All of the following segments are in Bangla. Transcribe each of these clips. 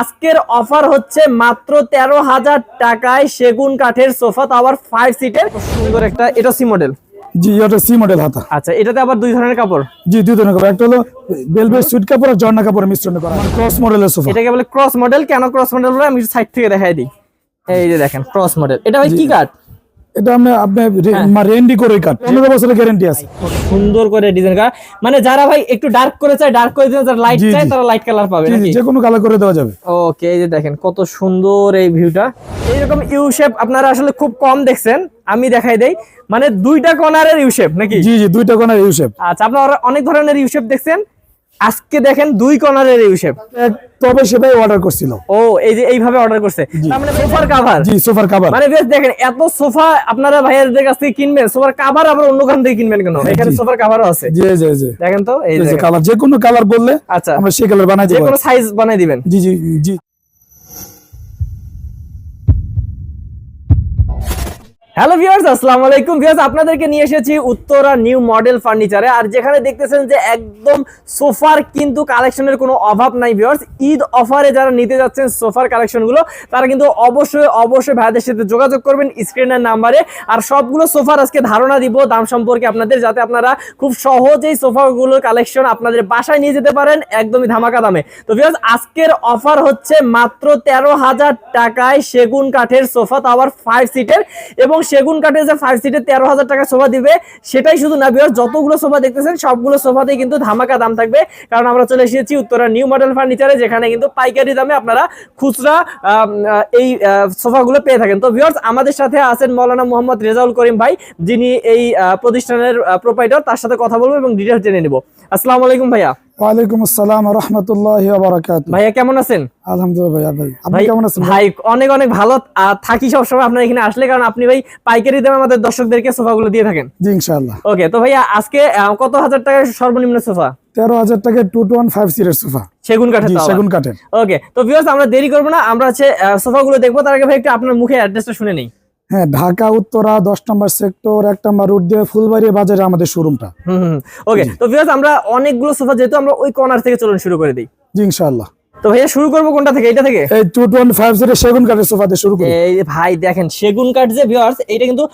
আজকের অফার হচ্ছে মাত্র তেরো হাজার টাকায় সেগুন কাঠের সোফা তো আবার ফাইভ সিটের সুন্দর একটা এটা সি মডেল জি এটা সি মডেল হাতা। আচ্ছা এটাতে আবার দুই ধরনের কাপড়? জি দুই ধরনের কাপড়। একটা হলো বেলভেট সুট কাপড় আর জর্না কাপড়ের মিশ্রণে করা ক্রস মডেলের সোফা। এটাকে বলে ক্রস মডেল কেন ক্রস মডেল বলে? আমি সাইড থেকে দেখাই দিই। এই যে দেখেন ক্রস মডেল এটা ভাই কি কাঠ? এটা আপনি আপনি রেন্ডি করে কাট। পনেরো বছরের গ্যারান্টি আছে। খুব সুন্দর করে ডিজাইন করা। মানে যারা ভাই একটু ডার্ক করে চায় ডার্ক করে দিতে যারা লাইট চায় তারা লাইট কালার পাবে জি, জি, নাকি? যে কোনো কালার করে দেওয়া যাবে। ওকে এই যে দেখেন কত সুন্দর এই ভিউটা এইরকম ইউ শেপ আপনারা আসলে খুব কম দেখছেন আমি দেখাই দেই। মানে দুইটা কর্নারের ইউ শেপ নাকি? জি জি দুইটা কোনার ইউ শেপ আচ্ছা আপনারা অনেক ধরনের ইউ শেপ দেখছেন। আজকে দেখেন দুই কর্নারের ইউ শেপ। তবে সেটাই অর্ডার করছিল। ও এই যে এইভাবে অর্ডার করছে। তার মানে সোফার কভার জি সোফার কভার মানে বেশ দেখেন এত সোফা আপনারা ভাইয়াদের কাছ থেকে কিনবেন সোফার কভার আবার অন্য কান থেকে কিনবেন কেন? এখানে সোফার কভারও আছে। জি জি জি। দেখেন তো এই যে কালার যে কোনো কালার বললে আচ্ছা। আমরা সেই কালার বানাই দেব। যে কোনো সাইজ বানাই দিবেন। জি জি জি। হ্যালো ভিউয়ার্স আসসালামু আলাইকুম। ভিউয়ার্স আপনাদেরকে নিয়ে এসেছি উত্তরা নিউ মডেল ফার্নিচারে। আর যেখানে দেখতেছেন যে একদম সোফার কিন্তু কালেকশনের কোনো অভাব নাই ভিউয়ার্স ঈদ অফারে যারা নিতে যাচ্ছেন সোফার কালেকশনগুলো, তারা কিন্তু অবশ্যই অবশ্যই ভাইদের সাথে যোগাযোগ করবেন স্ক্রিনের নাম্বারে। আর সবগুলো সোফার আজকে ধারণা দিব, দাম সম্পর্কে আপনাদের, যাতে আপনারা খুব সহজেই সোফাগুলোর কালেকশন আপনাদের বাসায় নিয়ে যেতে পারেন একদমই ধামাকা দামে। তো ভিউয়ার্স আজকের অফার হচ্ছে মাত্র তেরো হাজার টাকায় সেগুন কাঠের সোফা তো আবার ফাইভ সিটের এবং সেগুন কাঠের যে ফাইভ সিটের তেরো হাজার টাকা সোফা দিবে, সেটাই শুধু না ভিউয়ার্স যতগুলো সোফা দেখতেছেন, সবগুলো সোফাতেই কিন্তু ধামাকা দাম থাকবে। কারণ আমরা চলে এসেছি উত্তরা নিউ মডেল ফার্নিচারে যেখানে কিন্তু পাইকারি দামে আপনারা খুচরা এই সোফাগুলো পেয়ে থাকেন। তো ভিউয়ার্স আমাদের সাথে আছেন মৌলানা মোহাম্মদ রেজাউল করিম ভাই, যিনি এই প্রতিষ্ঠানের প্রোপাইটার তার সাথে কথা বলব এবং ডিটেলস জেনে নিব। আসসালামু আলাইকুম ভাইয়া। ওয়ালাইকুম আসসালাম রহমতুল্লাহ বারাকাত ভাইয়া কেমন আছেন? আলহামদুলিল্লাহ ভাইয়া ভাই। আপনি কেমন আছেন ভাই? অনেক অনেক ভালো থাকি সবসময় আপনার এখানে আসলে কারণ আপনি ভাই পাইকারি দামে আমাদের দর্শকদেরকে সোফাগুলো দিয়ে থাকেন। জি ইনশাআল্লাহ। ওকে তো ভাইয়া আজকে কত হাজার টাকার সর্বনিম্ন সোফা? তেরো হাজার টাকা টু টু ওয়ান ফাইভ সিটের সোফা। সেগুন কাঠের। সেগুন কাঠের। ওকে তো ভিউয়ার্স আমরা দেরি করব না আমরা হচ্ছে সোফাগুলো দেখব তার আগে ভাই একটু আপনার মুখে অ্যাড্রেসটা শুনে নেই। হ্যাঁ ঢাকা উত্তরা দশ নম্বর সেক্টর এক নম্বর রুট দিয়ে ফুলবাড়ি বাজারে আমাদের শোরুমটা হুম ওকে তো ভিউয়ার্স আমরা অনেকগুলো সোফা যেহেতু আমরা ওই কর্নার থেকে চলুন শুরু করে দিই। জি ইনশাআল্লাহ। তো ভাইয়া শুরু করব কোনটা থেকে? এটা থেকে? এই ফাইভ সিটের সেগুন কাঠের সোফাতে শুরু করি। এই ভাই দেখেন সেগুন কাঠ যে ভিউয়ার্স এটা কিন্তু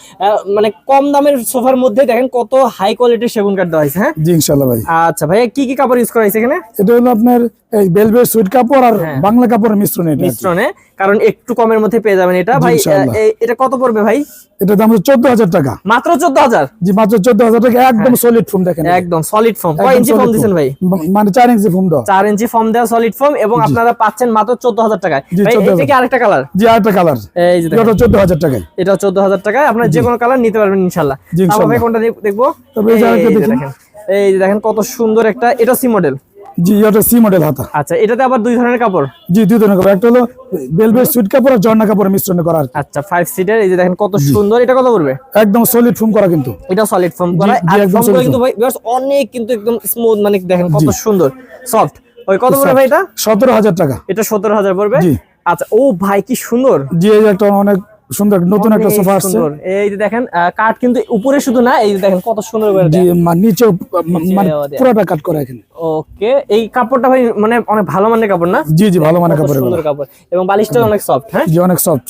মানে কম দামের সোফার মধ্যে দেখেন কত হাই কোয়ালিটির সেগুন কাঠ দেওয়া হয়েছে হ্যাঁ? জি ইনশাআল্লাহ ভাই। আচ্ছা ভাইয়া কি কি কাপড় ইউজ করা হয়েছে এখানে? এটা হলো আপনার এই বেলভেট সুইট কাপড় আর হ্যাঁ। বাংলা কাপড়ের মিশ্রণ এটা। মিশ্রণে কারণ একটু কমের মধ্যে পেয়ে যাবেন এটা। ভাই ইনশাআল্লাহ। এটা কত পড়বে ভাই? এটার দাম হচ্ছে চোদ্দ হাজার টাকা। মাত্র চোদ্দ হাজার জি মাত্র চোদ্দ হাজার টাকা একদম সলিড ফোম দেখেন। একদম সলিড ফর্ম কয় ইঞ্চি দিচ্ছেন foam। ভাই? মানে চার ইঞ্চি ফোম দেওয়া। চার ইঞ্চি ফর্ম দেওয়া সলিড ফর্ম এবং আপনারা পাচ্ছেন মাত্র চোদ্দ হাজার টাকায়। জি, ভাই এটা কি আরেকটা কালার জি আরেকটা কালার এই যে এটা চোদ্দ হাজার টাকায়। এটা চোদ্দ হাজার টাকায়। আপনার যে কোনো কালার নিতে পারবেন তারপর ভাই কোনটা দেখ- দেখব? তবে এই যে। দেখেন। এই যে দেখেন কত সুন্দর একটা এটা সি মডেল জি এটা সি মডেল হাতা। আচ্ছা এটাতে আবার দুই ধরনের কাপড়? জি দুই ধরনের কাপড়। একটা হলো বেলভেট সুইট কাপড় আর জর্না কাপড়ের মিশ্রণে করা আচ্ছা ফাইভ সিটের এই যে দেখেন কত সুন্দর এটা কত পড়বে? একদম সলিড ফোম করা কিন্তু। এটা সলিড ফর্ম করা। আর একদম কিন্তু ভাই viewers অনেক কিন্তু একদম স্মুথ মানে দেখেন কত সুন্দর। সফট ওই কত পড়বে ভাই এটা? সতেরো হাজার টাকা। এটা সতেরো হাজার পড়বে? জি। আচ্ছা ও ভাই কি সুন্দর। জি একটা অনেক সুন্দর নতুন একটা সোফা আসছে। এই যে দেখেন কাঠ কিন্তু উপরে শুধু না এই যে দেখেন কত সুন্দর করে জি দেয়া। মা- মানে পুরোটা কাট করা এখানে। ওকে এই কাপড়টা ভাই মানে অনেক ভালো মানের কাপড় না? জি জি ভালো মানে কত কাপড় সুন্দর কাপড়। এবং বালিশটা অনেক সফট হ্যাঁ? জি অনেক সফট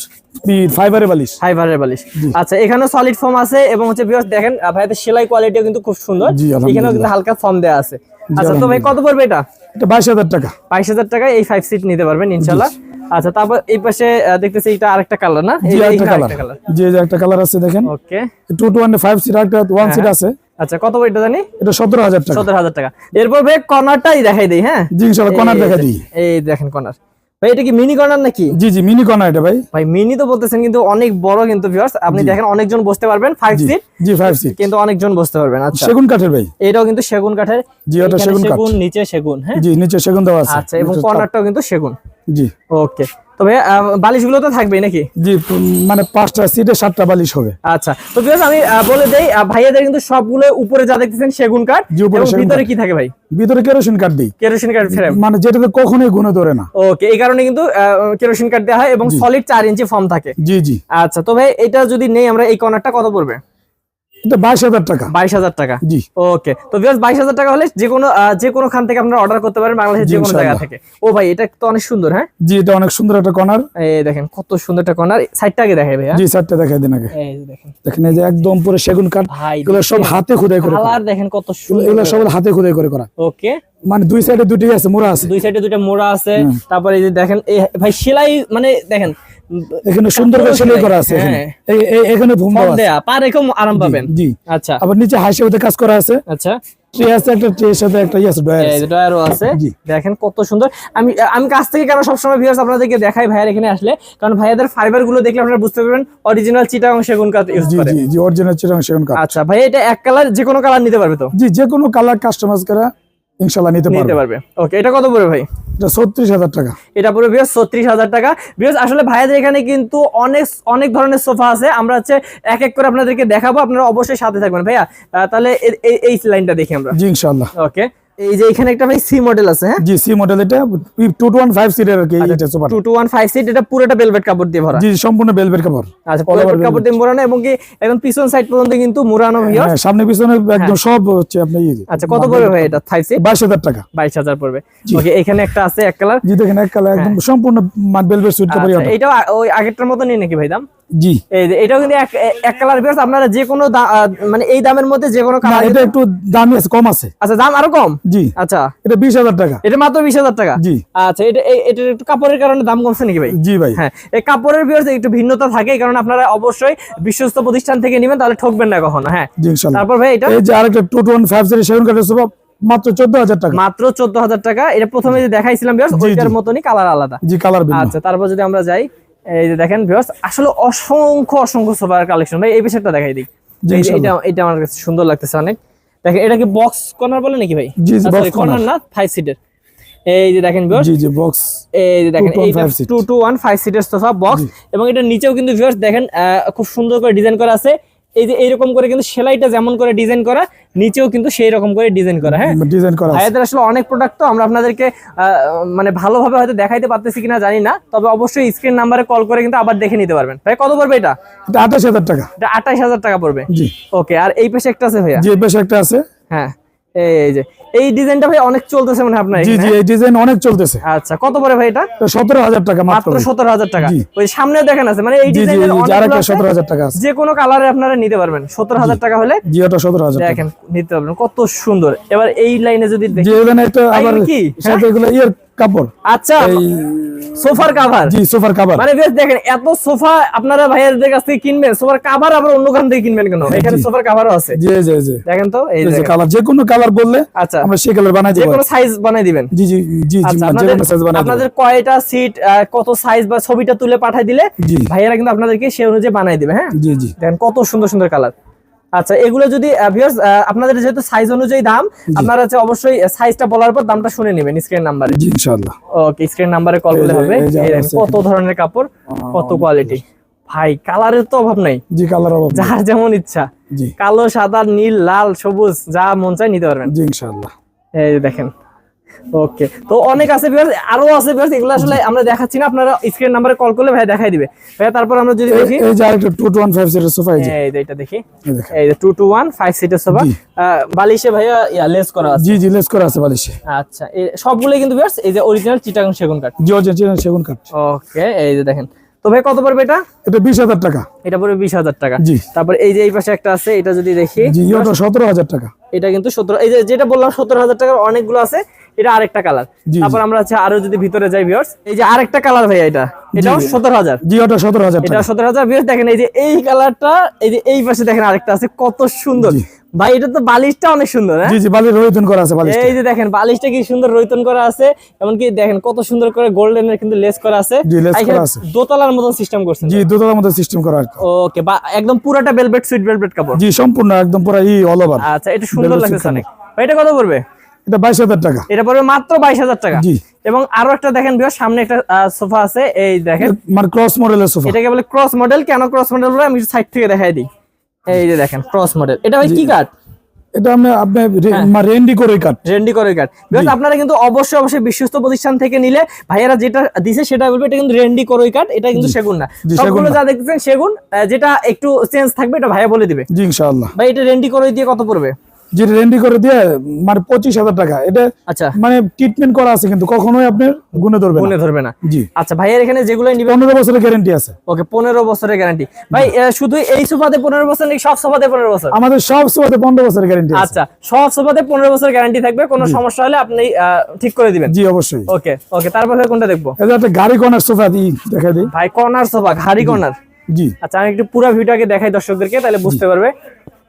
ফাইবারের বালিশ। ফাইবারের বালিশ। আচ্ছা এখানে সলিড ফর্ম আছে এবং হচ্ছে ভিউয়ার্স দেখেন আহ, সেলাই কোয়ালিটিও কিন্তু খুব সুন্দর। এখানেও কিন্তু হালকা ফর্ম দেওয়া আছে। আচ্ছা তো ভাই কত পড়বে এটা? এটা বাইশ হাজার টাকা। বাইশ হাজার টাকায় এই ফাইভ সিট নিতে পারবেন ইনশাল্লাহ আচ্ছা তারপর এই পাশে দেখতেছি এটা আরেকটা কালার না? এই- একটা কালার আরেকটা কালার জি একটা কালার আছে দেখেন। Okay two two one five seat একটা ওয়ান সিট আছে। আচ্ছা কত এটা জানি? এটা সতেরো হাজার টাকা। সতেরো হাজার টাকা। এরপর ভাই কর্নারটাই দেখাই দেই হ্যাঁ? জি ইনশাআল্লাহ কর্নার দেখাই দেই। এই দেখেন কর্নার ভাই এটা কি মিনি কর্নার নাকি? জি জি মিনি কর্নার এটা ভাই। ভাই মিনি তো বলতেছেন কিন্তু অনেক বড় কিন্তু ভিউয়ার্স আপনি দেখেন অনেকজন বসতে পারবেন ফাইভ জি সিট জি ফাইভ সিট কিন্তু অনেকজন বসতে পারবেন আচ্ছা। সেগুন কাঠের ভাই। এটাও কিন্তু সেগুন কাঠের। জি, এটা সেগুন কাঠ। সেগুন নিচে সেগুন হ্যাঁ? জি নিচে সেগুন দেওয়া আছে। আচ্ছা এবং কর্নারটাও কিন্তু সেগুন। জি। ওকে তবে বালিশগুলো তো থাকবেই নাকি? জি মানে পাঁচটা সিটে সাতটা বালিশ হবে। আচ্ছা তো বিকজ আমি বলে দেই ভাইয়াদের কিন্তু সবগুলো উপরে যা দেখতেছেন সেগুন কাঠ এবং ভিতরে কি থাকে ভাই? ভিতরে কেরোসিন কাঠ দিই। কেরোসিন কাঠ ফ্রেম মানে যেটাতে কখনোই গুনে ধরে না। ওকে এই কারণে কিন্তু কেরোসিন কাঠ দেওয়া হয় এবং সলিড চার ইঞ্চি ফর্ম থাকে। জি জি। আচ্ছা তো ভাই এটা যদি নেই আমরা এই কর্নারটা কত পড়বে এটা টাকা। বাইশ হাজার টাকা? জি। ওকে। তো ভিউয়ার্স টাকা হলে যে কোনো যে কোনো খান থেকে আপনারা অর্ডার করতে পারেন বাংলাদেশের যে কোনো জায়গা থেকে। ও ভাই এটা তো অনেক সুন্দর হ্যাঁ? জি এটা অনেক সুন্দর একটা কর্নার এই দেখেন কত সুন্দর একটা কর্নার সাইডটা আগে দেখে ভাইয়া। জি চারটে দেখাই দিন আগে। এই দেখেন। দেখেন এই যে একদম পুরো সেগুন কাঠ। ভাই এগুলো সব হাতে খোদাই করে। কালার দেখেন কত সুন্দর। এগুলো সব হাতে খোদাই করে করা। ওকে। মানে দুই সাইডে দুটি আছে মোড়া আছে। দুই সাইডে দুইটা মোড়া আছে। তারপরে এই যে দেখেন এই ভাই সেলাই মানে দেখেন এখানে সুন্দর করে সেলাই। করা আছে এখানে। হ্যাঁ। এখানে ভূম দেওয়া আরাম পাবেন জি আচ্ছা। আবার নিচে কাজ করা আছে। আচ্ছা। ট্রে আছে একটা ট্রের সাথে একটা ডয়ার আছে ডয়ারও আছে। দেখেন কত সুন্দর। আমি আমি কাছ থেকে সবসময় ভিউয়ার্স আপনাদেরকে দেখাই ভাইয়ার এখানে আসলে? কারণ ভাইয়াদের ফাইবারগুলো দেখলে আপনারা বুঝতে পারবেন অরিজিনাল চিটাগং সেগুন কাঠ ইউজ করে। জি জি অরিজিনাল চিরং সেগুন কাঠ আচ্ছা ভাই এটা এক কালার যে কোনো কালার নিতে পারবে তো? জি যে কোনো কালার কাস্টমাইজ করা। নিতে নিতে পারবে। ওকে এটা কত পড়বে ভাই? এটা ছত্রিশ হাজার টাকা। এটা টাকা। আসলে ভাইয়াদের এখানে কিন্তু অনেক অনেক ধরনের সোফা আছে। আমরা হচ্ছে এক এক করে আপনাদেরকে দেখাবো। আপনারা অবশ্যই সাথে থাকবেন। ভাইয়া তাহলে এই- লাইনটা দেখি আমরা। জি ওকে এই যে এখানে একটা ভাই সি মডেল আছে হ্যাঁ? জি সি মডেল এটা টু টু ওয়ান ফাইভ সিটের আর কি এটা super two two one five seat এটা পুরোটা বেলভেট কাপড় দিয়ে ভরা। জি সম্পূর্ণ বেলবের কাপড়। আচ্ছা velvet কাপড়। দিয়ে মোড়ানো এবং কি একদম পিছন সাইড পর্যন্ত কিন্তু মুড়ানো ভিউয়ার্স? হ্যাঁ সামনে পিছনে একদম সব হচ্ছে আপনি ইয়ে। আচ্ছা কত পড়বে ভাই এটা ফাইভ সিট বাইশ হাজার টাকা। বাইশ হাজার পড়বে। ওকে এখানে একটা আছে এক কালার জি দেখেন এক কালার একদম সম্পূর্ণ বেলবের সুইট কাপড় আচ্ছা, আ- ওই আগেরটার মতো নেই নাকি ভাই দাম? জি। এটাও কিন্তু এক- কালার আপনারা যে কোনো মানে এই দামের মধ্যে যে কোনো কালার এটা একটু দামি আছে কম আছে। আচ্ছা দাম আরও কম? জি। আচ্ছা। এটা বিশ হাজার টাকা। এটা মাত্র বিশ হাজার টাকা? জি। আচ্ছা এটা এটার একটু কাপড়ের কারণে দাম কমছে নাকি ভাই? জি ভাই। হ্যাঁ এই কাপড়ের ভিউয়ার্স একটু ভিন্নতা থাকে কারণ আপনারা অবশ্যই বিশ্বস্ত প্রতিষ্ঠান থেকে নেবেন তাহলে ঠকবেন না কখনো হ্যাঁ। তারপর ভাই এটা? এই যে আরেকটা টু টু ওয়ান ফাইভ সিটের সেগুন কাঠের সোফা মাত্র চোদ্দ হাজার টাকা। মাত্র চোদ্দ হাজার টাকা এটা প্রথমে যে দেখাইছিলাম ভিউয়ার্স ওইটার। মতনই কালার আলাদা। জি কালার ভিন্ন। আচ্ছা তারপর যদি আমরা যাই এই যে দেখেন ভিউয়ার্স আসলে অসংখ্য অসংখ্য সোফার কালেকশন ভাই এই বিষয়টা দেখাই দিই। এই এটা এটা আমার কাছে সুন্দর লাগতেছে অনেক। দেখেন এটা কি বক্স কর্নার বলে নাকি ভাই? জি, জি, বক্স কর্নার না ফাইভ সিটের এই যে দেখেন ভিউয়ার্স জি জি বক্স এই যে দেখেন 2 to 1 এইটা five two two one five সিটের সোফা বক্স এবং এটা নিচেও কিন্তু ভিউয়ার্স দেখেন আহ, খুব সুন্দর করে ডিজাইন করা আছে। এই যে এইরকম করে কিন্তু সেলাইটা যেমন করে ডিজাইন করা নিচেও কিন্তু সেই রকম করে ডিজাইন করা হ্যাঁ? ডিজাইন করা ভাইয়াদের আসলে অনেক প্রোডাক্ট তো আমরা আপনাদেরকে মানে ভালোভাবে হয়তো দেখাইতে পারতেছি কিনা জানি না তবে অবশ্যই স্ক্রিন নাম্বারে কল করে কিন্তু আবার দেখে নিতে পারবেন। ভাই কত পড়বে এটা? এটা আঠাশ হাজার টাকা। এটা আঠাইশ হাজার টাকা পড়বে। জি। ওকে আর এই পাশে একটা আছে ভাইয়া? জি পাশে একটা আছে। হ্যাঁ। এই যে এই ডিজাইনটা ভাই অনেক চলতেছে মনে আপনার জি জি এই ডিজাইন অনেক চলতেছে। আচ্ছা কত পড়ে ভাই এটা? সতেরো হাজার টাকা মাত্র মাত্র সতেরো হাজার টাকা। ওই সামনে দেখেন আছে মানে এই ডিজাইনের টাকা আছে। যে কোনো কালারে আপনারা নিতে পারবেন। সতেরো হাজার টাকা হলে জি টাকা। দেখেন নিতে পারবেন। কত সুন্দর। এবার এই লাইনে যদি দেখি জি এখানে আবার কি? সাথে এগুলো ইয়ের কাপড়। আচ্ছা সোফার কাভার জি সোফার কাভার মানে বেশ দেখেন এত সোফা আপনারা ভাইয়াদের কাছ থেকে কিনবেন সোফার কাভার আবার অন্য খান থেকে কিনবেন কেন? এখানে সোফার কাভারও আছে। জি জি জি। দেখেন তো এই এই যে কালার যে কোনো কালার বললে আচ্ছা। আমরা সেই কালার বানাই যে কোনো সাইজ বানাই দিবেন। জি জি জি জি আচ্ছা যে আপনাদের কোনো সাইজ বানাই আপনাদের কয়টা সিট কত সাইজ বা ছবিটা তুলে পাঠাই দিলে ভাইয়ারা কিন্তু আপনাদেরকে সেই অনুযায়ী বানাই দিবে হ্যাঁ? জি জি। দেখেন কত সুন্দর সুন্দর কালার আচ্ছা এগুলো যদি ভিউয়ার্স আপনাদের যেহেতু সাইজ অনুযায়ী দাম আপনারা হচ্ছে অবশ্যই সাইজটা বলার পর দামটা শুনে নেবেন স্ক্রিন নাম্বারে জি ইনশাআল্লাহ। ওকে স্ক্রিন নাম্বারে কল করলে হবে। আছে কত ধরনের কাপড় কত কোয়ালিটি ভাই কালারের তো অভাব নাই। জি কালার অভাব যার যেমন ইচ্ছা। জি। কালো সাদা নীল লাল সবুজ যা মন চায় নিতে পারবেন। জি ইনশাআল্লাহ। এই দেখেন। ওকে তো অনেক আছে ভিউয়ার্স আরও আছে ভিউয়ার্স এগুলো আসলে আমরা দেখাচ্ছি না আপনারা স্ক্রিন নাম্বারে কল করলে ভাই দেখাই দিবে। ভাই তারপর আমরা যদি দেখি এই যে আরেকটা সিটের সোফা এই যে। এটা দেখি। এই যে টু টু ওয়ান ফাইভ সিটের সোফা বালিশে ভাইয়া ইয়া লেস করা আছে। জি জি লেস করা আছে বালিশে। আচ্ছা এই সবগুলোই কিন্তু ভিউয়ার্স এই যে অরিজিনাল চিটাগাং সেগুন কাঠ। জি অরিজিনাল সেগুন কাঠ। ওকে এই যে দেখেন। তো ভাই কত পড়বে এটা? এটা বিশ হাজার টাকা। এটা পড়বে বিশ হাজার টাকা। জি। তারপর এই যে এই পাশে একটা আছে এটা যদি দেখি। জি ওটা সতেরো হাজার টাকা। এটা কিন্তু সতেরো এই যে যেটা বললাম সতেরো হাজার টাকার অনেকগুলো আছে। এটা আরেকটা কালার তারপর আমরা হচ্ছে আরও যদি ভিতরে যাই ভিউয়ার্স এই যে আরেকটা কালার ভাইয়া এটা। এটাও সতেরো হাজার। জি ওটা এটা টাকা। সতেরো হাজার ভিউয়ার্স দেখেন এই যে এই কালারটা এই যে এই পাশে দেখেন আরেকটা আছে কত সুন্দর। ভাই এটা তো বালিশটা অনেক সুন্দর হ্যাঁ? জি জি বালির রহিতন করা আছে বালিশ এই যে দেখেন বালিশটা কি সুন্দর রৈতন করা আছে এমনকি দেখেন কত সুন্দর করে গোল্ডেনের কিন্তু লেস করা আছে। জি, এখানে করা আছে। দোতলার মতন সিস্টেম করছেন জি দুতলার মধ্যে সিস্টেম করা আছে ওকে বা একদম পুরাটা বেলভেট সুইট বেলভেট কাপড়। জি সম্পূর্ণ একদম পুরো ই অল ওভার আচ্ছা এটা সুন্দর লাগছে অনেক। ভাই, এটা কত পড়বে? এটা বাইশ হাজার টাকা। এটা পড়বে মাত্র বাইশ হাজার টাকা। জি। এবং আরও একটা দেখেন বিয়ার সামনে একটা সোফা আছে এই দেখেন। মানে ক্রস মডেলের সোফা। এটাকে বলে ক্রস মডেল কেন ক্রস মডেল বলে আমি সাইড থেকে দেখাই দিই। এই যে দেখেন ক্রস মডেল এটা ভাই কি কাঠ এটা আমি আপনি হ্যাঁ। রেন্ডি করে কাট রেন্ডি করে কাট বিকজ আপনারা কিন্তু অবশ্যই অবশ্যই বিশ্বস্ত প্রতিষ্ঠান থেকে নিলে ভাইয়েরা যেটা দিছে সেটা বলবে এটা কিন্তু রেন্ডি করই কাট এটা কিন্তু সেগুন না। সবগুলো যা দেখতেছেন সেগুন যেটা একটু চেঞ্জ থাকবে এটা ভাইয়া বলে দিবে। জি ইনশাআল্লাহ। ভাই এটা রেন্ডি করই দিয়ে কত পড়বে? রেন্ডি করে দিয়ে মানে পঁচিশ হাজার টাকা। এটা আচ্ছা। মানে ট্রিটমেন্ট করা আছে কিন্তু কখনোই আপনার গুনে ধরবে না। মনে ধরবে না। জি। আচ্ছা ভাইয়ের এখানে যেগুলো নিবে পনেরো বছরের গ্যারেন্টি আছে। ওকে পনেরো বছরের গ্যারান্টি ভাই শুধু এই সোফাতে পনেরো বছর নাকি সব সোফাতে পনেরো বছর? আমাদের সব সময় পনেরো বছরের গ্যারেন্টি আচ্ছা সব সোফাতে পনেরো বছর গ্যারান্টি থাকবে কোনো সমস্যা হলে আপনি ঠিক করে দিবেন। জি অবশ্যই। ওকে ওকে তারপর কোনটা দেখব? এটা একটা গাড়ি কর্নার সোফা দিই দেখা দিই। ভাই কর্নার সোফা ঘাড়ি কর্নার জি। আচ্ছা আমি একটু পুরো ভিডিওকে দেখাই দর্শকদেরকে তাহলে বুঝতে পারবে।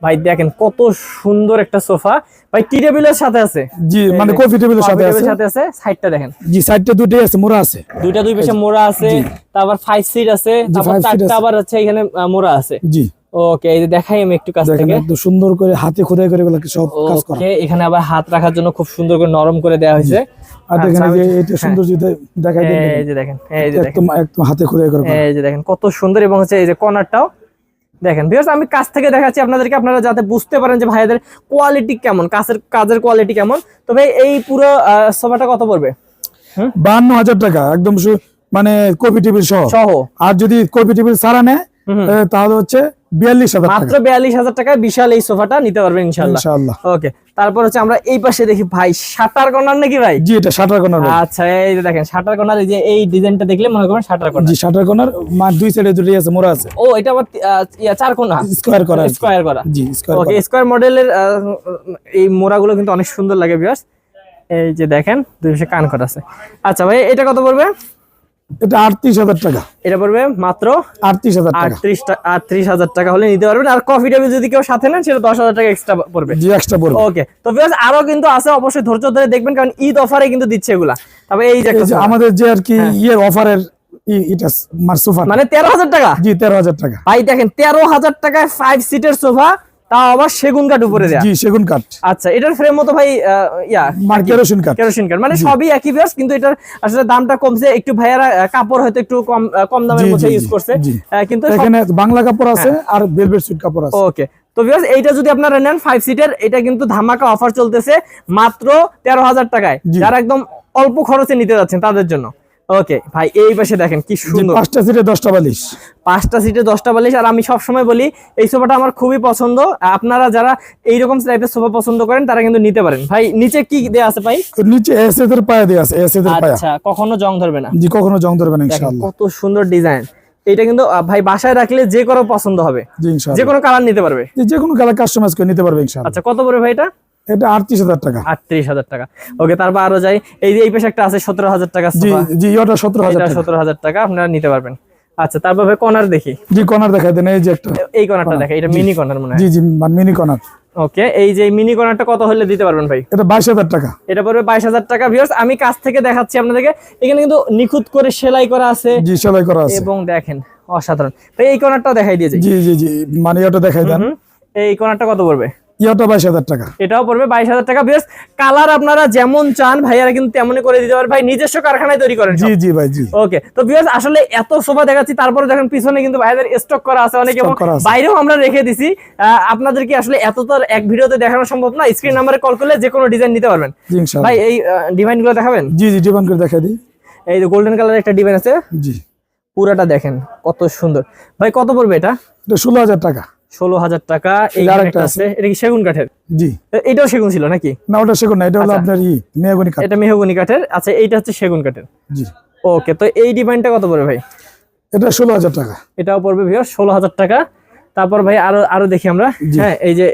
ভাই দেখেন কত সুন্দর একটা সোফা। ভাই টি টেবিলের সাথে আছে। জি মানে কফি টেবিলের সাথে আছে। সাথে আছে সাইডটা দেখেন। জি সাইডটা দুটোই আছে মোড়া আছে। দুইটা দুই পাশে মোড়া আছে তারপর ফাইভ সিট আছে তারপর চারটা আবার হচ্ছে এখানে মোড়া আছে। জি। ওকে এই যে দেখাই আমি একটু কাছ থেকে। একদম সুন্দর করে হাতে খোদাই করে এগুলো সব কাজ করা। ওকে এখানে আবার হাত রাখার জন্য খুব সুন্দর করে নরম করে দেওয়া হয়েছে। আর দেখেন আচ্ছা, এই যে এটা সুন্দর যদি দেখাই দিন এই যে দেখেন এই যে দেখেন। একদম একদম হাতে খোদাই করে এই যে দেখেন কত সুন্দর এবং হচ্ছে এই যে কর্নারটাও দেখেন বিকজ আমি কাছ থেকে দেখাচ্ছি আপনাদেরকে আপনারা যাতে বুঝতে পারেন যে ভাইয়াদের কোয়ালিটি কেমন কাজের কাজের কোয়ালিটি কেমন। তো ভাই এই পুরো সোফাটা কত পড়বে? বান্ন হাজার টাকা একদম মানে কপি টিভি সহ। সহ। আর যদি কপি টিভি সারা নেয় তাহলে হচ্ছে বিয়াল্লিশ হাজার মাত্র বিয়াল্লিশ হাজার টাকায় বিশাল এই সোফাটা নিতে পারবেন ইনশাল্লাহ ওকে তারপর হচ্ছে আমরা এই পাশে দেখি ভাই শাটার কর্নার নাকি ভাই? জি এটা শাটার কর্নার আচ্ছা এই যে দেখেন শাটার কর্নার এই যে এই ডিজাইনটা দেখলে মনে করেন শাটার কর্নার। জি শাটার কর্নার মা দুই সাইডে দুটোই আছে মোড়া আছে। ও এটা আবার চার কোণা স্কোয়ার করা। স্কোয়ার করা। জি স্কোয়ার ওকে স্কোয়ার মডেলের এই মোড়াগুলো কিন্তু অনেক সুন্দর লাগে বিয়াস এই যে দেখেন দুই পাশে কান করা আছে। আচ্ছা ভাই এটা কত পড়বে? এটা আটত্রিশ হাজার টাকা। এটা পড়বে মাত্র আটত্রিশ হাজার আটত্রিশ আটত্রিশ হাজার টাকা হলে নিতে পারবেন। আর কফি টেবিল যদি কেউ সাথে নেন সেটা দশ হাজার টাকা এক্সট্রা পড়বে। জি এক্সট্রা পড়বে। ওকে তো বিয়াস আরও কিন্তু আছে অবশ্যই ধৈর্য ধরে দেখবেন কারণ ঈদ অফারে কিন্তু দিচ্ছে এগুলা। তবে এই যে আমাদের যে আর কি ইয়ের অফারের মানে তেরো হাজার টাকা? জি তেরো হাজার টাকা। ভাই দেখেন তেরো হাজার টাকায় ফাইভ সিটের সোফা তাও আবার সেগুন কাঠ উপরে দেয়া। জি সেগুন কাঠ। আচ্ছা এটার ফ্রেম মতো ভাই ইয়া কেরোসিন কাঠ। কেরোসিন কাঠ। মানে সবই একই বেস কিন্তু এটার আসলে দামটা কমছে। একটু ভাইয়ারা কাপড় হয়তো একটু কম কম দামের মধ্যে ইউজ করছে। কিন্তু এখানে বাংলা কাপড় আছে হ্যাঁ। আর ভেলভেট সুইট কাপড় আছে। ওকে তো বিকজ এইটা যদি আপনারা নেন ফাইভ সিটের এটা কিন্তু ধামাকা অফার চলতেছে মাত্র তেরো হাজার টাকায়। যারা একদম অল্প খরচে নিতে যাচ্ছেন তাদের জন্য। ওকে ভাই এই পাশে দেখেন কি সুন্দর। পাঁচটা সিটে দশটা বালিশ। পাঁচটা সিটে দশটা বালিশ আর আমি সব সময় বলি এই সোফাটা আমার খুবই পছন্দ। আপনারা যারা এইরকম টাইপের সোফা পছন্দ করেন তারা কিন্তু নিতে পারেন। ভাই নিচে কি দেয়া আছে ভাই? নিচে এস এদের পায়া দেওয়া আছে এস এদের পায়া। আচ্ছা কখনো জং ধরবে না। জি কখনো জং ধরবে না ইনশাআল্লাহ। কত সুন্দর ডিজাইন এটা কিন্তু ভাই বাসায় রাখলে যে কোনো পছন্দ হবে। জি যে কোনো কালার নিতে পারবে। যে কোনো কালার কাস্টমাইজ করে নিতে পারবে ইনশাআল্লাহ। আচ্ছা কত পড়বে ভাই এটা? এটা আটত্রিশ হাজার টাকা। আটত্রিশ হাজার টাকা। ওকে তারপর আরও যাই। এই যে এই পাশে একটা আছে সতেরো হাজার টাকা জি জি ওটা টাকা। আপনারা নিতে পারবেন। আচ্ছা তারপর ভাই কর্নার দেখি। জি কর্নার দেখাই দেন এই যে একটা। এই কর্নারটা দেখে এটা মিনি কর্নার মনে হয়। জি জি মিনি কর্নার। ওকে এই যে মিনি কর্নারটা কত হলে দিতে পারবেন ভাই? এটা বাইশ হাজার টাকা। এটা পড়বে বাইশ হাজার টাকা ভিউয়ার্স আমি কাছ থেকে দেখাচ্ছি আপনাদেরকে। এখানে কিন্তু নিখুঁত করে সেলাই করা আছে। জি সেলাই করা আছে। এবং দেখেন অসাধারণ। ভাই এই কর্নারটাও দেখাই দিয়েছে জি জি জি মানে ওটা দেখাই দেন। এই কর্নারটা কত পড়বে? ইয়েটা বাইশ হাজার টাকা। এটাও পড়বে বাইশ হাজার টাকা। বেশ কালার আপনারা যেমন চান ভাইয়ারা কিন্তু তেমনই করে দিতে পারে ভাই নিজস্ব কারখানায় তৈরি করেন জি জি ভাই জি। ওকে তো বিয়াস আসলে এত সোফা দেখাচ্ছি তারপরে দেখেন পিছনে কিন্তু স্টক করা আছে অনেক এবং Stock করা আছে। বাইরেও আমরা রেখে দিছি। আপনাদেরকে আসলে এত তো এক ভিডিওতে দেখানো সম্ভব না? স্ক্রিন নাম্বারে কল করলে যে কোনো ডিজাইন নিতে পারবেন। ভাই এই ডিজাইনগুলো দেখাবেন? জি জি দিই। এই যে গোল্ডেন কালার একটা ডিজাইন আছে। জি। পুরাটা দেখেন কত সুন্দর। ভাই কত পড়বে এটা? এটা ষোলো হাজার টাকা। ষোলো হাজার টাকা আছে। এটা কি সেগুন কাঠের? জি। এটাও সেগুন ছিল নাকি? না ওটা সেগুন না এটা হলো আচ্ছা। আপনার ই কাঠ। এটা মেহগুনি কাঠের। আচ্ছা এইটা হচ্ছে সেগুন কাঠের। জি। ওকে তো এই ডিজাইনটা কত পড়বে ভাই? এটা ষোলো হাজার টাকা। এটাও পড়বে ভিউয়ার ষোলো হাজার টাকা। তারপর ভাই আরও আরও দেখি আমরা। হ্যাঁ এই যে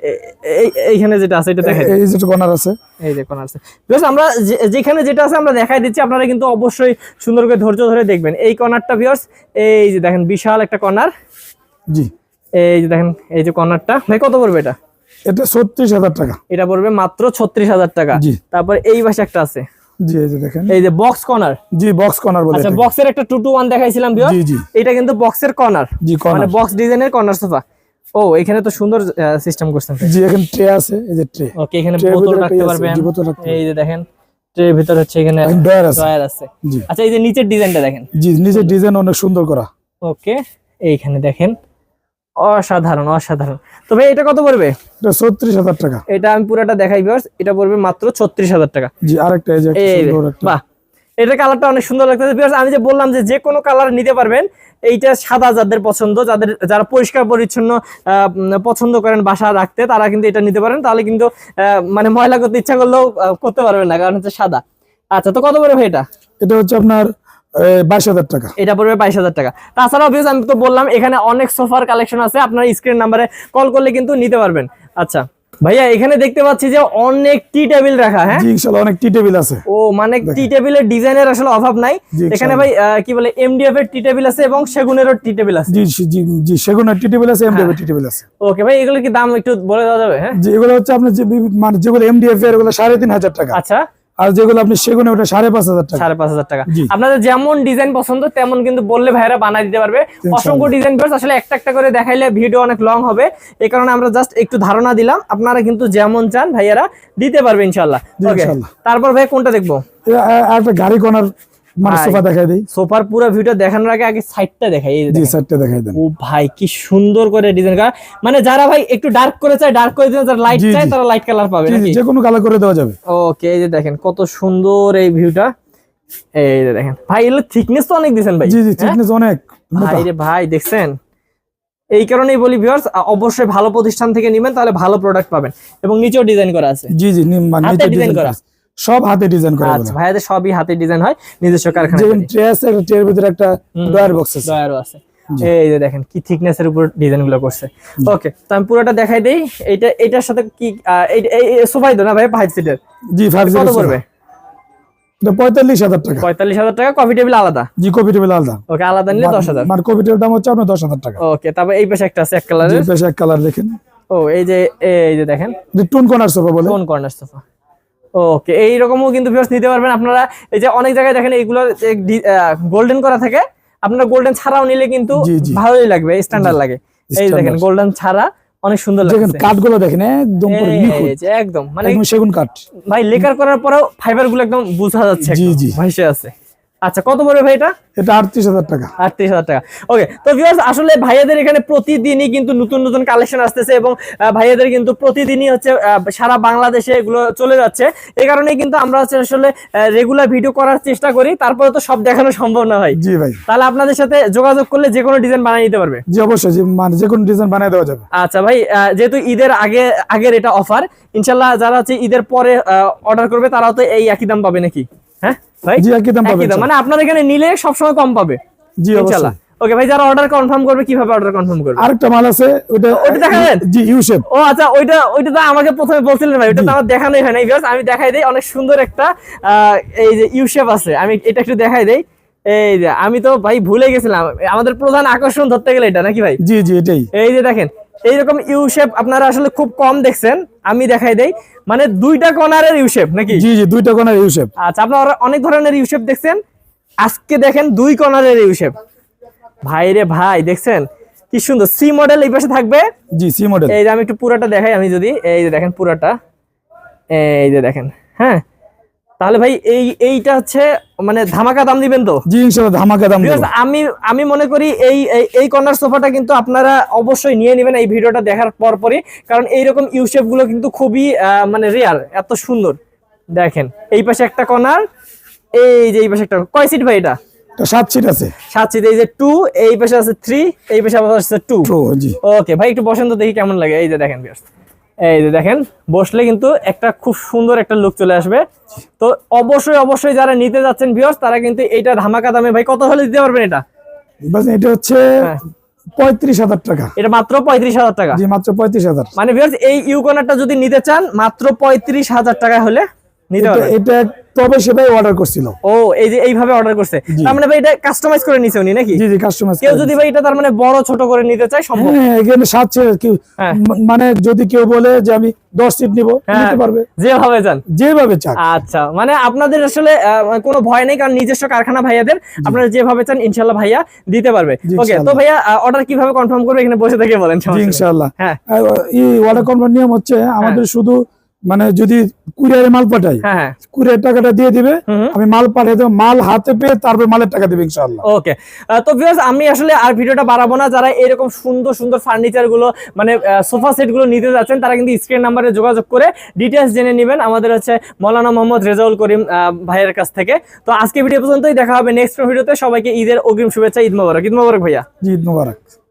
এই- এইখানে যেটা আছে এটা দেখেন এই যে কর্নার আছে। এই যে কোন আছে। ভিউয়ার্স আমরা যেখানে যেটা আছে আমরা দেখাই দিচ্ছি। আপনারা কিন্তু অবশ্যই সুন্দর করে ধৈর্য ধরে দেখবেন। এই কর্নারটা ভিউয়ার্স এই যে দেখেন বিশাল একটা কর্নার জি। এই যে দেখেন এই যে কর্নারটা ভাই কত পড়বে এটা? এটা ছত্রিশ হাজার টাকা। এটা পড়বে মাত্র ছত্রিশ হাজার টাকা। তারপর এই পাশে একটা আছে। জি এই যে দেখেন। এই যে বক্স কর্নার জি বক্স কর্নার বলে আচ্ছা বক্সের একটা টু টু ওয়ান দেখাইছিলাম ভিউয়ার্স জি জি। এটা কিন্তু বক্সের কর্নার জি মানে বক্স ডিজাইনের কর্নার সোফা ও এখানে তো সুন্দর সিস্টেম করছেন জি এখানে ট্রে আছে এই যে ট্রে ওকে এখানে বোতল রাখতে পারবেন। এই যে দেখেন ট্রের ভিতর হচ্ছে এখানে ডয়ার আছে। আচ্ছা এই যে নিচের ডিজাইনটা দেখেন। জি নিজের ডিজাইন অনেক সুন্দর করা। ওকে এইখানে দেখেন। অসাধারণ অসাধারণ। তো ভাই এটা কত পড়বে? এটা ছত্রিশ হাজার টাকা। এটা আমি পুরোটা দেখাই ভিউয়ার্স এটা পড়বে মাত্র ছত্রিশ হাজার টাকা। জি আরেকটা বাহ। এটা কালারটা অনেক সুন্দর লাগতেছে ভিউয়ার্স আমি যে বললাম যে যে কোনো কালার নিতে পারবেন এইটা সাদা যাদের পছন্দ যাদের যারা পরিষ্কার পরিচ্ছন্ন আহ, পছন্দ করেন বাসা রাখতে তারা কিন্তু এটা নিতে পারেন। তাহলে কিন্তু আহ, মানে ময়লা করতে ইচ্ছা করলেও করতে পারবেন না কারণ হচ্ছে সাদা। আচ্ছা তো কত পড়বে ভাই এটা? এটা হচ্ছে আপনার বাইশ হাজার টাকা। এটা পড়বে বাইশ হাজার টাকা। তাছাড়াও আমি তো বললাম এখানে অনেক সোফার কালেকশন আছে আপনার স্ক্রিন নাম্বারে কল করলে কিন্তু নিতে পারবেন। আচ্ছা ভাইয়া এখানে দেখতে পাচ্ছি যে অনেক টি টেবিল রাখা হ্যাঁ? জি অনেক টি টেবিল আছে। ও মানে টি টেবিলের ডিজাইনের আসলে অভাব নাই। এখানে ভাই কি বলে এমডিএফ এর টি টেবিল আছে এবং সেগুনেরও টি টেবিল আছে। জি জি, জি জি সেগুনের টি টেবিল আছে এমডিএফ টি টেবিল আছে। ওকে ভাই এগুলোর কি দাম একটু বলে দেওয়া যাবে হ্যাঁ? যে হচ্ছে আপনার যে মানে যেগুলো এমডিএফ এর ওগুলো টাকা। আচ্ছা। আর যেগুলো আপনি সেগুনে ওটা সাড়ে পাঁচ হাজার টাকা। সাড়ে পাঁচ হাজার টাকা। আপনাদের যেমন ডিজাইন পছন্দ তেমন কিন্তু বললে ভাইরা বানাই দিতে পারবে। অসংখ্য ডিজাইন পেয়ে আসলে একটা একটা করে দেখাইলে ভিডিও অনেক লং হবে। এই কারণে আমরা জাস্ট একটু ধারণা দিলাম আপনারা কিন্তু যেমন চান ভাইয়ারা দিতে পারবে ইনশাল্লাহ। তারপর ভাই কোনটা দেখব? একটা গাড়ি কোনার মানে। সোফা দেখাই দিই। সোফার পুরো ভিডিও দেখানোর আগে আগে সাইডটা দেখাই এই যে জি সাইডটা দেখাই দেন। ও ভাই কি সুন্দর করে ডিজাইন করা। মানে যারা ভাই একটু ডার্ক করে চায় ডার্ক করে দিন যারা লাইট চায় তারা লাইট কালার পাবে নাকি? যে কোনো কালার করে দেওয়া যাবে। ওকে এই যে দেখেন কত সুন্দর এই ভিউটা এই যে দেখেন। ভাই এগুলো থিকনেস তো অনেক দিছেন ভাই। জি জি হ্যাঁ? থিকনেস অনেক মোটা। ভাই রে ভাই দেখছেন? এই কারণেই বলি ভিউয়ার্স অবশ্যই ভালো প্রতিষ্ঠান থেকে নেবেন তাহলে ভালো প্রোডাক্ট পাবেন। এবং নিচেও ডিজাইন করা আছে। জি জি মানে ডিজাইন করা। করা সব হাতে ডিজাইন করা আচ্ছা ভাইয়াদের সবই হাতে ডিজাইন হয় নিজস্ব কারখানা যেমন ট্রে আছে ট্রের ভিতরে একটা ডয়ার বক্স আছে। ডয়ারও আছে। এই যে দেখেন কি থিকনেস এর উপর ডিজাইনগুলো করছে। ওকে তো আমি পুরোটা দেখাই দেই। এইটা এটার সাথে কি এই এই সোফাই তো না ভাই ফাইভ সিটের জি ফাইভ কত পড়বে? এটা পঁয়তাল্লিশ হাজার টাকা। পঁয়তাল্লিশ হাজার টাকা কফি টেবিল আলাদা? জি কপি টেবিল আলাদা। ওকে আলাদা নিলে দশ হাজার। মানে কপি টেবিল দাম হচ্ছে আপনার দশ হাজার টাকা। ওকে তারপর এই পাশে একটা আছে এক কালারের পেশে এক কালার দেখেন। ও এই যে এই যে দেখেন। টুন কর্নার সোফা বলে। কোন কর্নার সোফা। ওকে এইরকমও কিন্তু ভিউয়ার্স নিতে পারবেন। আপনারা এই যে অনেক জায়গায় দেখেন এইগুলো গোল্ডেন করা থাকে আপনারা গোল্ডেন ছাড়াও নিলে কিন্তু। ভালোই লাগবে স্ট্যান্ডার্ড লাগে। এই দেখেন গোল্ডেন ছাড়া অনেক সুন্দর দেখেন লাগছে। কাঠগুলো দেখেন একদম পুরো যে একদম মানে সেগুন কাঠ ভাই লেকার করার পরেও ফাইবারগুলো একদম বোঝা যাচ্ছে জি, জি। ভাইসে আছে। আচ্ছা কত পড়বে ভাই এটা? এটা আটত্রিশ হাজার টাকা। আটত্রিশ হাজার টাকা। ওকে তো ভিউয়ার্স আসলে ভাইয়াদের এখানে প্রতিদিনই কিন্তু নতুন নতুন কালেকশন আসতেছে এবং ভাইয়াদের কিন্তু প্রতিদিনই হচ্ছে সারা বাংলাদেশে এগুলো চলে যাচ্ছে। এই কারণেই কিন্তু আমরা হচ্ছে আসলে রেগুলার ভিডিও করার চেষ্টা করি। তারপরে তো সব দেখানো সম্ভব না ভাই। জি ভাই। তাহলে আপনাদের সাথে যোগাযোগ করলে যে কোনো ডিজাইন বানিয়ে নিতে পারবে। জি অবশ্যই। মানে যে কোনো ডিজাইন বানিয়ে দেওয়া যাবে। আচ্ছা ভাই যেহেতু ঈদের আগে আগের এটা অফার ইনশাল্লাহ যারা হচ্ছে ঈদের পরে অর্ডার করবে তারাও তো এই একই দাম পাবে নাকি? হ্যাঁ? ভাই? জি একই দাম পাবেন মানে আপনার এখানে নিলে কম পাবে। জি ওকে ভাই যারা অর্ডার কনফার্ম করবে কীভাবে অর্ডার কনফার্ম করবে? আরেকটা মাল আছে ওটা ওটা দেখাবেন? জি ইউ শেপ ও আচ্ছা ওইটা ওইটা তো আমাকে প্রথমে বলছিলেন ভাই ওইটা তো আমার দেখানোই হয় ভিউয়ার্স আমি দেখাই দেই অনেক সুন্দর একটা আহ, এই যে ইউ শেপ আছে। আমি এটা একটু দেখাই দেই। এই যে আমি তো ভাই ভুলে গেছিলাম আমাদের প্রধান আকর্ষণ ধরতে গেলে এটা নাকি ভাই? জি জি এটাই। এই যে দেখেন এইরকম ইউ শেপ আপনারা আসলে খুব কম দেখছেন আমি দেখাই দেই। মানে দুইটা কর্নারের ইউশেপ নাকি? জি জি দুইটা কোনার ইউসেপ আচ্ছা আপনারা অনেক ধরনের ইউসেপ দেখছেন। আজকে দেখেন দুই কর্নারের ইউশেপ ভাই রে ভাই দেখছেন? কি সুন্দর। সি মডেল এই পাশে থাকবে। জি সি মডেল এই যে আমি একটু পুরাটা দেখাই আমি যদি এই যে দেখেন পুরাটা। এই যে দেখেন হ্যাঁ? তাহলে ভাই এই এইটা হচ্ছে মানে ধামাকা দাম দিবেন তো? জি ইনশাআল্লাহ ধামাকা দাম দেবো। Because আমি আমি মনে করি এই এই- এই কর্নার সোফাটা কিন্তু আপনারা অবশ্যই নিয়ে নেবেন এই ভিডিওটা দেখার পর পরই কারণ এইরকম ইউশেপগুলো কিন্তু খুবই মানে রেয়ার এত সুন্দর। দেখেন এই পাশে একটা কর্নার এই যে এই পাশে একটা কয় সিট ভাই এটা? সাত সিট আছে। সাত সিট এই যে টু এই পাশে আছে থ্রি এই পাশে আবার আছে টু জি। ওকে ভাই একটু বসেন তো দেখি কেমন লাগে। এই যে দেখেন viewers। এই যে দেখেন বসলে কিন্তু একটা খুব সুন্দর একটা লুক চলে আসবে। তো অবশ্যই অবশ্যই যারা নিতে যাচ্ছেন ভিউয়ার্স তারা কিন্তু এটা ধামাকা দামে ভাই কত হলে দিতে পারবেন এটা? এটা হচ্ছে হ্যাঁ। পঁয়ত্রিশ হাজার টাকা। এটা মাত্র পঁয়ত্রিশ হাজার টাকা? জি মাত্র পঁয়ত্রিশ হাজার। মানে ভিউয়ার্স এই ইউকোনারটা যদি নিতে চান মাত্র পঁয়ত্রিশ হাজার টাকা হলে নিতে পারবেন। এটা প্রবেশে ভাই অর্ডার করছিল। ও এই যে এইভাবে অর্ডার করছে। তার মানে ভাই এটা কাস্টমাইজ করে নিছে উনি নাকি? জি জি কাস্টমার কেউ যদি ভাই এটা তার মানে বড় ছোট করে নিতে চায় সম্ভব? হ্যাঁ এখানে সাত হ্যাঁ। মানে যদি কেউ বলে যে আমি দশ সিট নিব হ্যাঁ। নিতে পারবে। যেভাবে চান। যেভাবে চাক। আচ্ছা মানে আপনাদের আসলে কোনো ভয় নেই কারণ নিজস্ব কারখানা ভাইয়াদের আপনারা যেভাবে চান ইনশাল্লাহ ভাইয়া দিতে পারবে। ওকে তো ভাইয়া অর্ডার কীভাবে কনফার্ম করবে এখানে বসে থেকে বলেন ইনশাআল্লাহ হ্যাঁ। এই ওয়াটার কনভার্ট নিয়ম হচ্ছে আমাদের শুধু মানে যদি কুরিয়ারে মাল পাঠাই হ্যাঁ হ্যাঁ। কুরিয়ার টাকাটা দিয়ে দিবে। আমি মাল পাঠিয়ে দেবো মাল হাতে পেয়ে তারপর মালের টাকা দিবে ইনশাআল্লাহ। ওকে। তো ভিউয়ার্স আমি আসলে আর ভিডিওটা বাড়াবো না। যারা এরকম সুন্দর সুন্দর ফার্নিচারগুলো মানে সোফা সেটগুলো নিতে যাচ্ছেন তারা কিন্তু স্ক্রিন নাম্বারে যোগাযোগ করে ডিটেলস জেনে নেবেন। আমাদের হচ্ছে মৌলানা মোহাম্মদ রেজাউল করিম ভাইয়ের কাছ থেকে। তো আজকে ভিডিও পর্যন্তই দেখা হবে নেক্সট ভিডিওতে সবাইকে ঈদের অগ্রিম শুভেচ্ছা ঈদ মোবারক। ঈদ মোবারক ভাইয়া। ঈদ মুবারক।